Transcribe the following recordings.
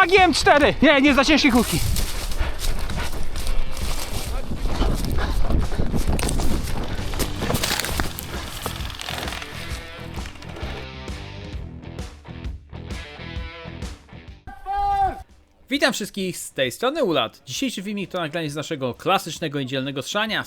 Magi M4! Nie, nie za ciężkie kółki. Witam wszystkich z tej strony Ulat. Dzisiejszy filmik to nagranie z naszego klasycznego niedzielnego strzania.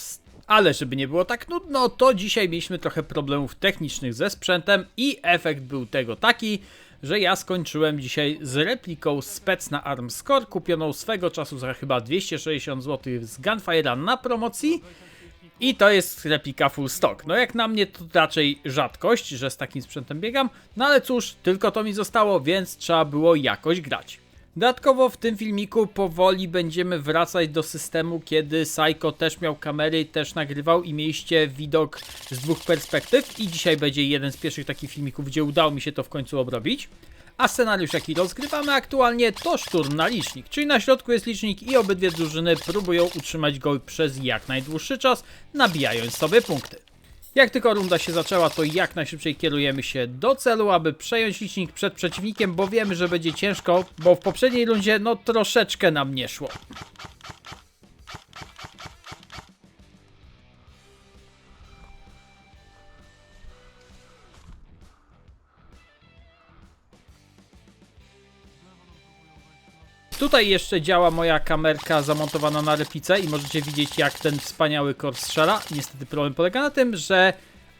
Ale żeby nie było tak nudno, to dzisiaj mieliśmy trochę problemów technicznych ze sprzętem i efekt był tego taki, że ja skończyłem dzisiaj z repliką spec na Armscore, kupioną swego czasu za chyba 260 zł z Gunfire'a na promocji. I to jest replika full stock. No jak na mnie to raczej rzadkość, że z takim sprzętem biegam, no ale cóż, tylko to mi zostało, więc trzeba było jakoś grać. Dodatkowo w tym filmiku powoli będziemy wracać do systemu, kiedy Psycho też miał kamery, też nagrywał i mieliście widok z dwóch perspektyw i dzisiaj będzie jeden z pierwszych takich filmików, gdzie udało mi się to w końcu obrobić. A scenariusz jaki rozgrywamy aktualnie to szturm na licznik, czyli na środku jest licznik i obydwie drużyny próbują utrzymać go przez jak najdłuższy czas, nabijając sobie punkty. Jak tylko runda się zaczęła, to jak najszybciej kierujemy się do celu, aby przejąć licznik przed przeciwnikiem, bo wiemy, że będzie ciężko, bo w poprzedniej rundzie no troszeczkę nam nie szło. Tutaj jeszcze działa moja kamerka zamontowana na replicę i możecie widzieć jak ten wspaniały kor strzela. Niestety problem polega na tym, że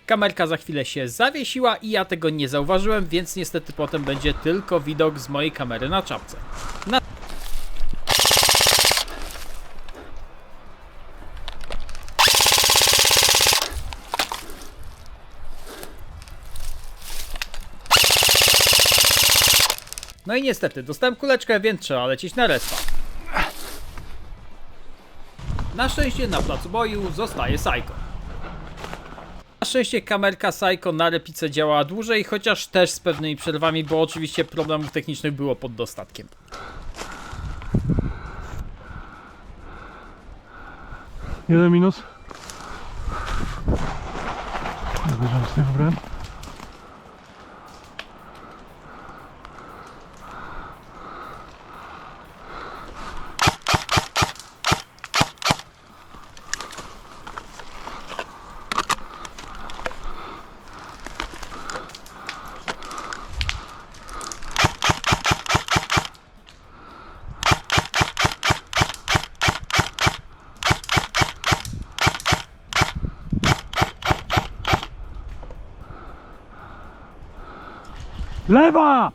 kamerka za chwilę się zawiesiła i ja tego nie zauważyłem, więc niestety potem będzie tylko widok z mojej kamery na czapce. Na... No i niestety, dostałem kuleczkę, więc trzeba lecieć na respa. Na szczęście na placu boju zostaje Psycho. Na szczęście kamerka Psycho na replice działała dłużej, chociaż też z pewnymi przerwami, bo oczywiście problemów technicznych było pod dostatkiem. Jeden minus. Zabierzam z tych wybrałem. Lewa!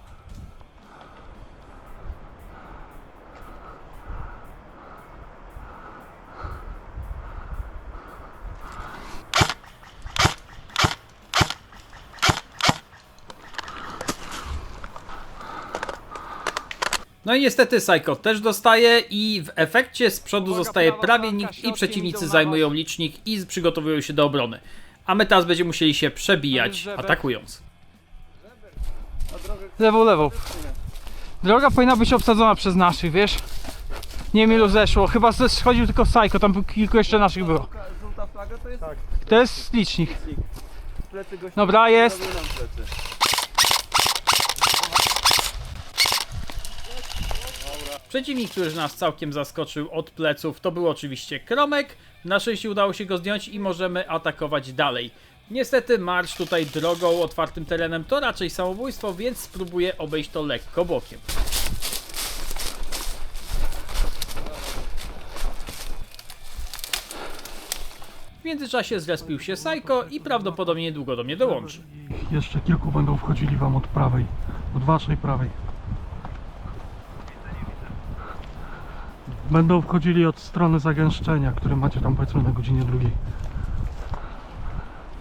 No i niestety Psycho też dostaje i w efekcie z przodu zostaje prawie nikt i przeciwnicy zajmują licznik i przygotowują się do obrony. A my teraz będziemy musieli się przebijać atakując. Lewą, lewą. Droga powinna być obsadzona przez naszych, wiesz? Nie wiem ilu zeszło, chyba schodził tylko Psycho, tam kilku jeszcze naszych było. Żółta flaga to jest To jest licznik. Dobra, jest. Przeciwnik, który nas całkiem zaskoczył od pleców, to był oczywiście Kromek. Na szczęście udało się go zdjąć i możemy atakować dalej. Niestety marsz tutaj drogą, otwartym terenem to raczej samobójstwo, więc spróbuję obejść to lekko bokiem. W międzyczasie zrespił się Psycho i prawdopodobnie niedługo do mnie dołączy. I jeszcze kilku będą wchodzili wam od prawej. Od waszej prawej. Będą wchodzili od strony zagęszczenia, które macie tam powiedzmy na godzinie drugiej.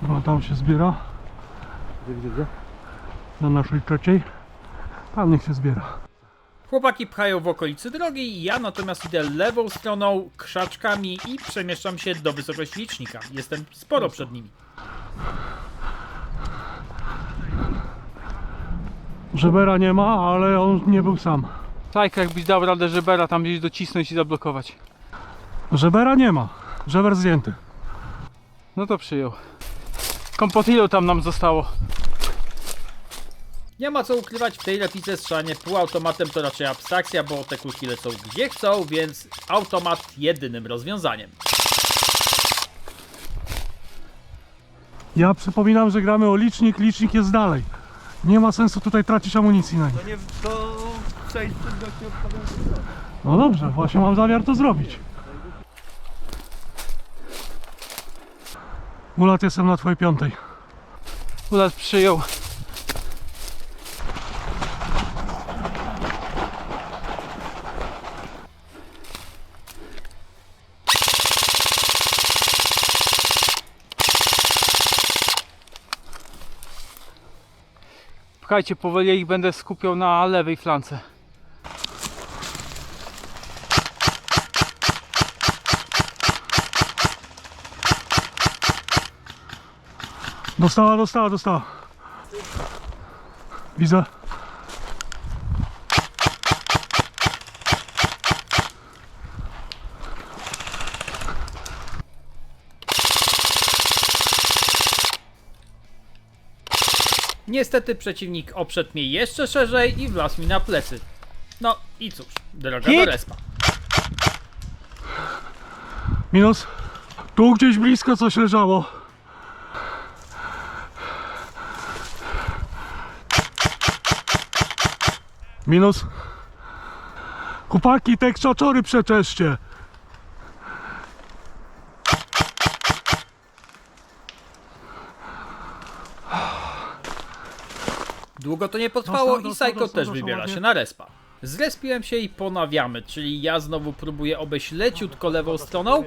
No tam się zbiera. Gdzie, gdzie, gdzie? Na naszej trzeciej. Tam niech się zbiera. Chłopaki pchają w okolicy drogi, ja natomiast idę lewą stroną, krzaczkami i przemieszczam się do wysokości licznika. Jestem sporo przed nimi. Żebera nie ma, ale on nie był sam. Psycho jakbyś dał radę żebera tam gdzieś docisnąć i zablokować. Żebera nie ma. Żeber zdjęty. No to przyjął. Kompot ilu tam nam zostało? Nie ma co ukrywać, w tej replice strzelanie półautomatem to raczej abstrakcja, bo te kulki lecą gdzie chcą, więc automat jedynym rozwiązaniem. Ja przypominam, że gramy o licznik, licznik jest dalej. Nie ma sensu tutaj tracić amunicji na nim. To nie, to. No dobrze, właśnie mam zamiar to zrobić. Mulat, jestem na twojej piątej. Ulat przyjął. Pchajcie powoli, ich będę skupiał na lewej flance. Dostała, dostała, dostała. Widzę. Niestety przeciwnik oprzedł mnie jeszcze szerzej i wlazł mi na plecy. No i cóż, droga Hit! do respa. Minus. Tu gdzieś blisko coś leżało. Minus. Chłopaki, te krzaczory przeczeszcie. Długo to nie potrwało i Psycho też wybiera się na respa. Zrespiłem się i ponawiamy, czyli ja znowu próbuję obejść leciutko lewą stroną,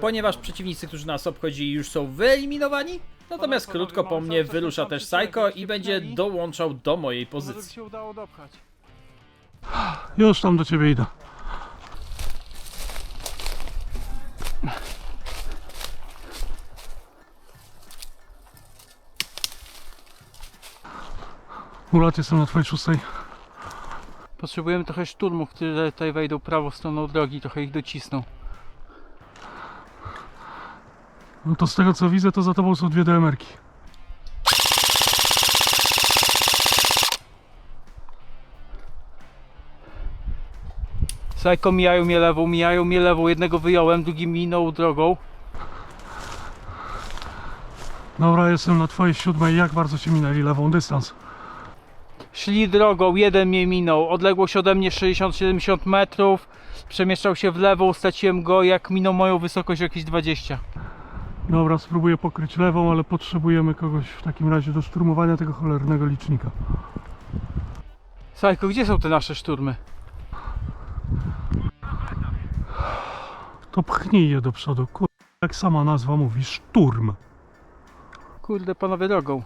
ponieważ przeciwnicy, którzy nas obchodzili już są wyeliminowani. Natomiast krótko po mnie wyrusza też Psycho i będzie dołączał do mojej pozycji. się udało dopchać. Już tam do ciebie idę. Mulat, jestem na twojej szóstej. Potrzebujemy trochę szturmów, które tutaj wejdą prawą stroną drogi, trochę ich docisną. No to z tego co widzę, to za tobą są dwie DMR-ki. Sajko mijają mnie lewą, mijają mnie lewą, jednego wyjąłem, drugi minął drogą. Dobra, jestem na twojej siódmej. Jak bardzo ci minęli lewą dystans? Szli drogą, jeden mnie minął, odległość ode mnie 60-70 metrów. Przemieszczał się w lewą, straciłem go, jak minął moją wysokość jakieś 20. Dobra, spróbuję pokryć lewą, ale potrzebujemy kogoś w takim razie do szturmowania tego cholernego licznika. Sajko, gdzie są te nasze szturmy? To pchnij je do przodu. Kur... Jak sama nazwa mówi, szturm. Kurde, panowie drogą.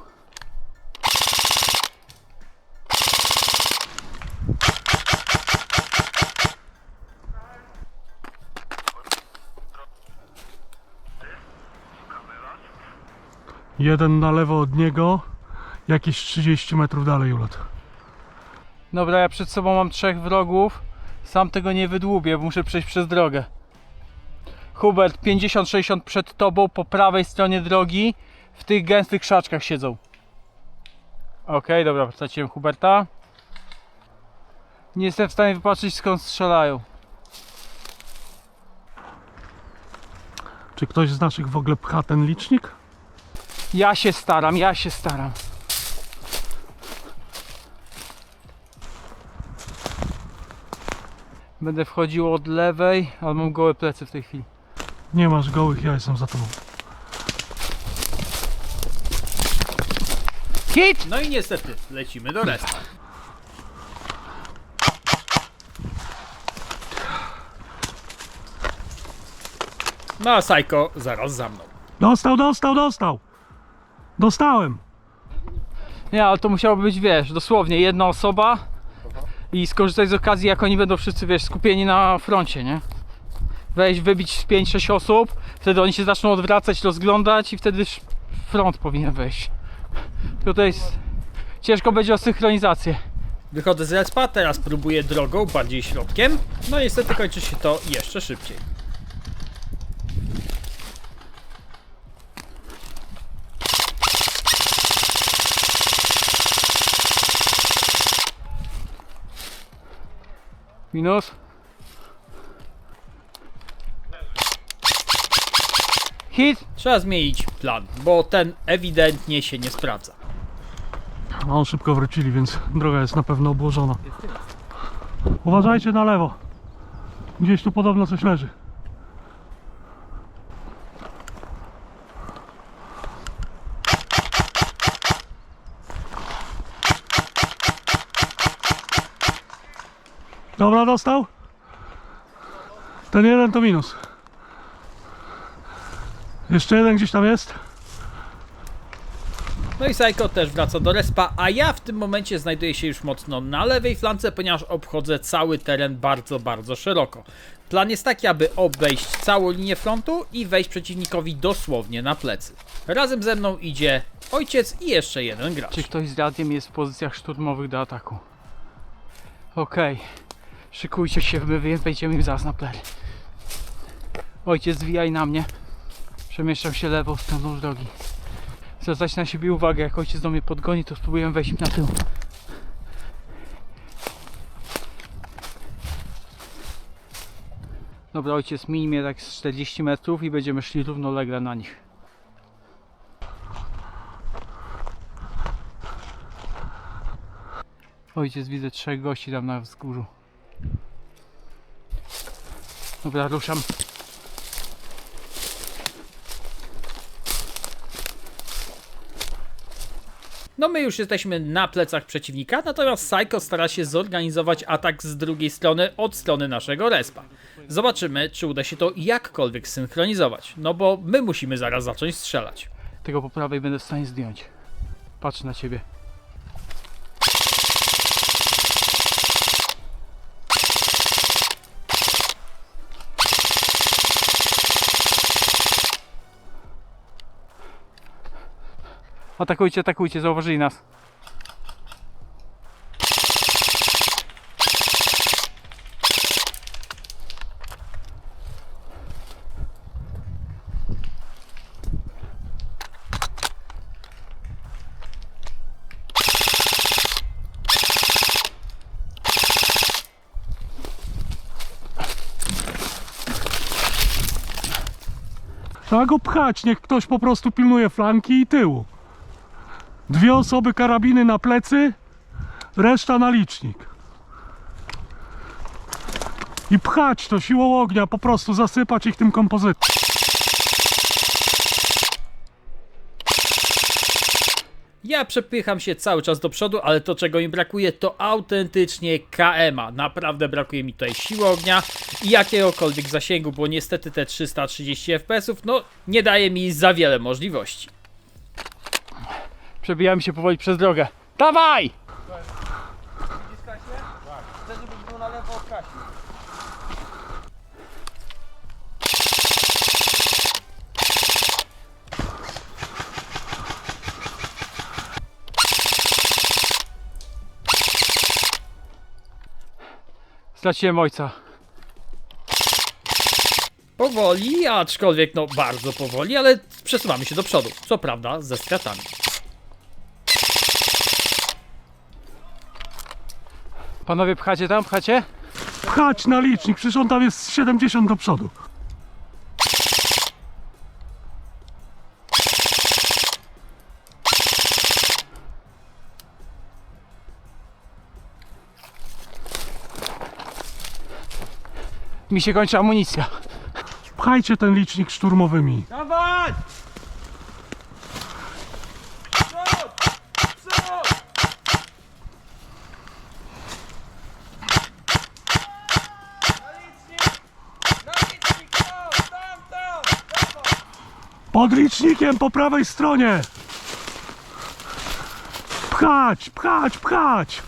Jeden na lewo od niego, jakieś 30 metrów dalej ulat. Dobra, ja przed sobą mam trzech wrogów. Sam tego nie wydłubię, bo muszę przejść przez drogę. Hubert, 50-60 przed tobą, po prawej stronie drogi. W tych gęstych krzaczkach siedzą. Okej, dobra, straciłem Huberta. Nie jestem w stanie wypatrzeć skąd strzelają. Czy ktoś z naszych w ogóle pcha ten licznik? Ja się staram, ja się staram. Będę wchodził od lewej, ale mam gołe plecy w tej chwili. Nie masz gołych, ja jestem za tobą. Hit! No i niestety, lecimy do respa. No a Psycho zaraz za mną. Dostał, dostał, dostał! Dostałem! Nie, ale to musiało być, wiesz, dosłownie jedna osoba i skorzystać z okazji, jak oni będą wszyscy, wiesz, skupieni na froncie, nie? wejść, wybić 5-6 osób, wtedy oni się zaczną odwracać, rozglądać i wtedy front powinien wejść. Tutaj jest... ciężko będzie o synchronizację. Wychodzę z respa, teraz próbuję drogą, bardziej środkiem. No niestety kończy się to jeszcze szybciej. Minus. Hit. Trzeba zmienić plan, bo ten ewidentnie się nie sprawdza. A on szybko wrócili, więc droga jest na pewno obłożona. Uważajcie na lewo. Gdzieś tu podobno coś leży. Dobra, dostał? Ten jeden to minus. Jeszcze jeden gdzieś tam jest. No i Psycho też wraca do respa, a ja w tym momencie znajduję się już mocno na lewej flance, ponieważ obchodzę cały teren bardzo, bardzo szeroko. Plan jest taki, aby obejść całą linię frontu i wejść przeciwnikowi dosłownie na plecy. Razem ze mną idzie ojciec i jeszcze jeden gracz. Czy ktoś z radiem jest w pozycjach szturmowych do ataku? Okej. Szykujcie się, my wejdziemy im zaraz na plery. Ojciec, zwijaj na mnie. Przemieszczam się lewą stroną drogi. Zwracać na siebie uwagę, jak ojciec do mnie podgoni, to spróbuję wejść na tył. Dobra, ojciec, miń mnie tak z 40 metrów i będziemy szli równolegle na nich. Ojciec, widzę trzech gości tam na wzgórzu. Dobra, ruszam. No my już jesteśmy na plecach przeciwnika, natomiast Psycho stara się zorganizować atak z drugiej strony, od strony naszego respa. Zobaczymy, czy uda się to jakkolwiek synchronizować, no bo my musimy zaraz zacząć strzelać. Tego po prawej będę w stanie zdjąć. Patrzę na ciebie. Atakujcie, atakujcie, zauważyli nas. Trzeba go pchać, niech ktoś po prostu pilnuje flanki i tyłu. Dwie osoby karabiny na plecy, reszta na licznik. I pchać to siłą ognia, po prostu zasypać ich tym kompozytem. Ja przepycham się cały czas do przodu, ale to czego mi brakuje to autentycznie KMA. Naprawdę brakuje mi tutaj siły ognia i jakiegokolwiek zasięgu, bo niestety te 330 fps no nie daje mi za wiele możliwości. Przebijamy się powoli przez drogę. Dawaj! Chcę, żebyś był na lewo od Kasi. Straciłem ojca. Powoli, aczkolwiek no bardzo powoli, ale przesuwamy się do przodu. Co prawda ze stratami. Panowie, pchacie tam, pchacie? Pchać na licznik, przecież on tam jest 70 do przodu. Mi się kończy amunicja. Pchajcie ten licznik szturmowymi. Dawaj! Przód! Przód! Na licznik! Na licznik! Tam, tam, tam! Dawaj! Pod licznikiem po prawej stronie. Pchać, pchać, pchać.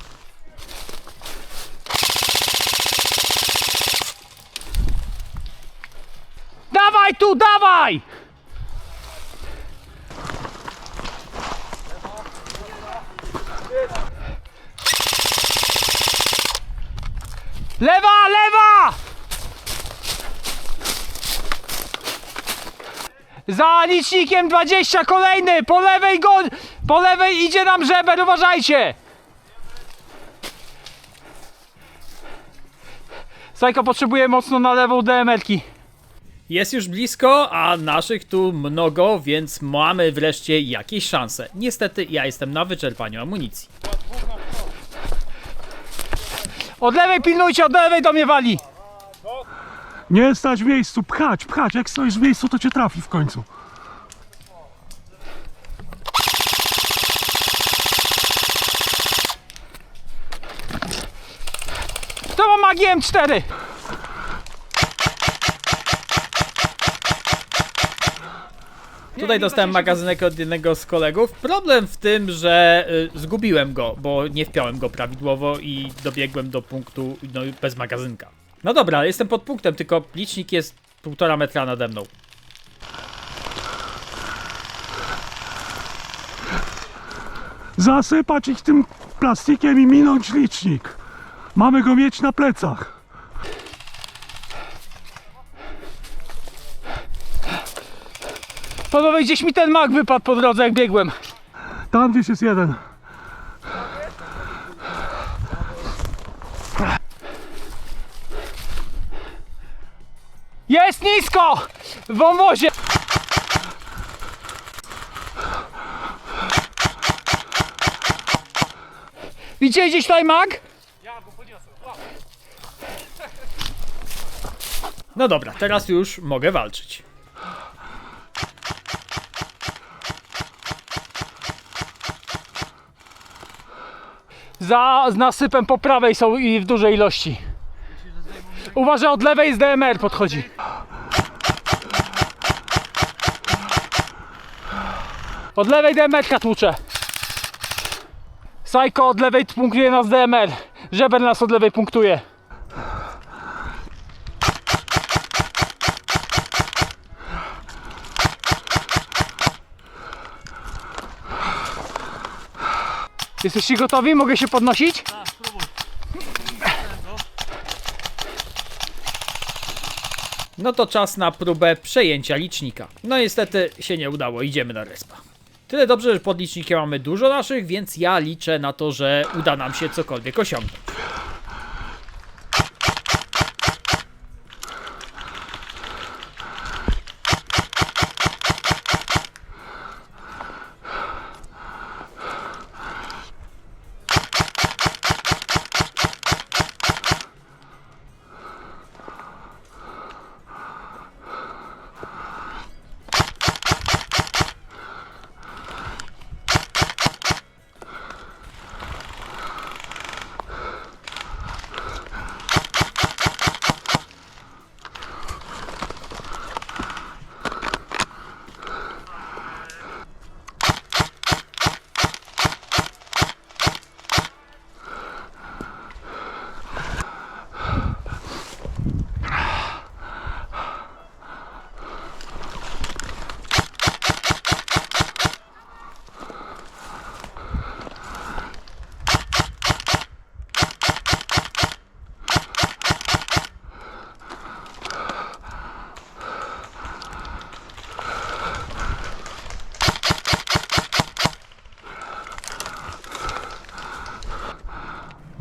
Dawaj tu, dawaj! Lewa, lewa! Za licznikiem 20 kolejny, po lewej go, po lewej idzie nam żeber, uważajcie! Sajko potrzebuje mocno na lewą DMR-ki. Jest już blisko, a naszych tu mnogo, więc mamy wreszcie jakieś szanse. Niestety ja jestem na wyczerpaniu amunicji. Od lewej pilnujcie, od lewej do mnie wali. Nie stać w miejscu, pchać, pchać. Jak stoisz w miejscu, to cię trafi w końcu. To mam magii M4. Tutaj dostałem magazynek od jednego z kolegów. Problem w tym, że y, zgubiłem go, bo nie wpiąłem go prawidłowo i dobiegłem do punktu no, bez magazynka. No dobra, jestem pod punktem, tylko licznik jest półtora metra nade mną. Zasypać ich tym plastikiem i minąć licznik. Mamy go mieć na plecach. Panowie, gdzieś mi ten mag wypadł po drodze, jak biegłem. Tam gdzieś jest jeden. Jest nisko! W wąwozie! Widzicie gdzieś tutaj mag? No dobra, teraz już mogę walczyć. Za z nasypem po prawej są i w dużej ilości. Uważaj, od lewej z DMR podchodzi. Od lewej DMR tłucze. Sajko od lewej punktuje nas DMR. Żeber nas od lewej punktuje. Jesteście gotowi? Mogę się podnosić? No to czas na próbę przejęcia licznika. No niestety się nie udało, idziemy na respa. Tyle dobrze, że pod licznikiem mamy dużo naszych, więc ja liczę na to, że uda nam się cokolwiek osiągnąć.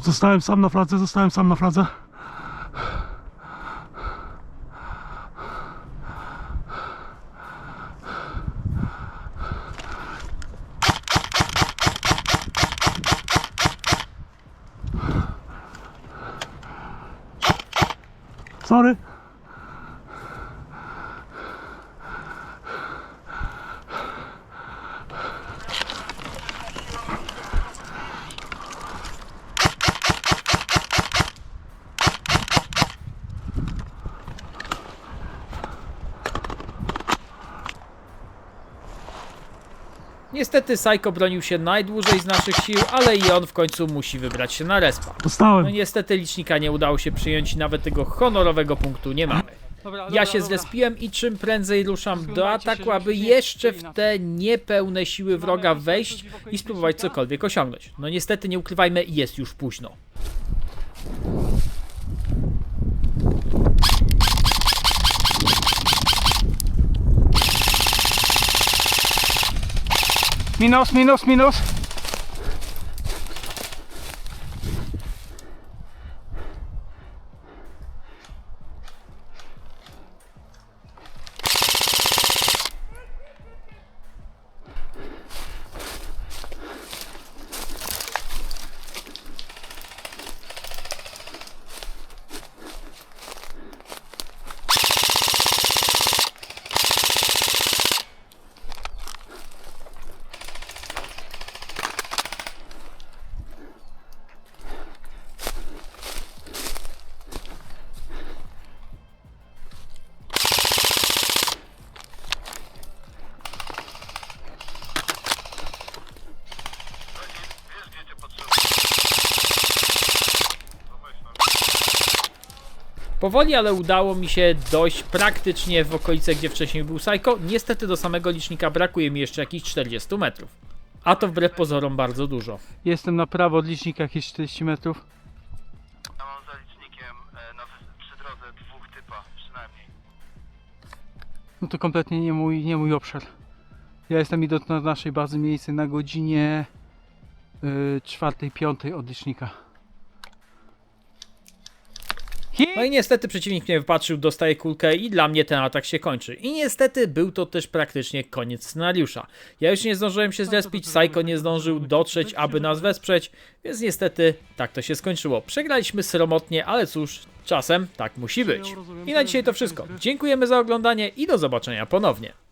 Zostałem sam na fladze, zostałem sam na fladze. Niestety Psycho bronił się najdłużej z naszych sił, ale i on w końcu musi wybrać się na respa. No Dostałem. niestety licznika nie udało się przyjąć i nawet tego honorowego punktu nie mamy. Dobra, Ja się zrespiłem i czym prędzej ruszam do się, ataku, aby jeszcze w te niepełne siły wroga wejść i spróbować cokolwiek osiągnąć. No niestety nie ukrywajmy, jest już późno. Minus, minus, minus. Powoli, ale udało mi się dojść praktycznie w okolice, gdzie wcześniej był Psycho. Niestety do samego licznika brakuje mi jeszcze jakichś 40 metrów. A to wbrew pozorom bardzo dużo. Jestem na prawo od licznika jakieś 40 metrów. Ja mam za licznikiem e, na, wys- przy drodze dwóch typa przynajmniej. No to kompletnie nie mój, nie mój obszar. Ja jestem idąc na naszej bazy miejsce na godzinie yy, 4-5 od licznika. No i niestety przeciwnik mnie wypatrzył, dostaje kulkę i dla mnie ten atak się kończy. I niestety był to też praktycznie koniec scenariusza. Ja już nie zdążyłem się zrespić, Psycho nie zdążył dotrzeć, aby nas wesprzeć, więc niestety tak to się skończyło. Przegraliśmy sromotnie, ale cóż, czasem tak musi być. I na dzisiaj to wszystko. Dziękujemy za oglądanie i do zobaczenia ponownie.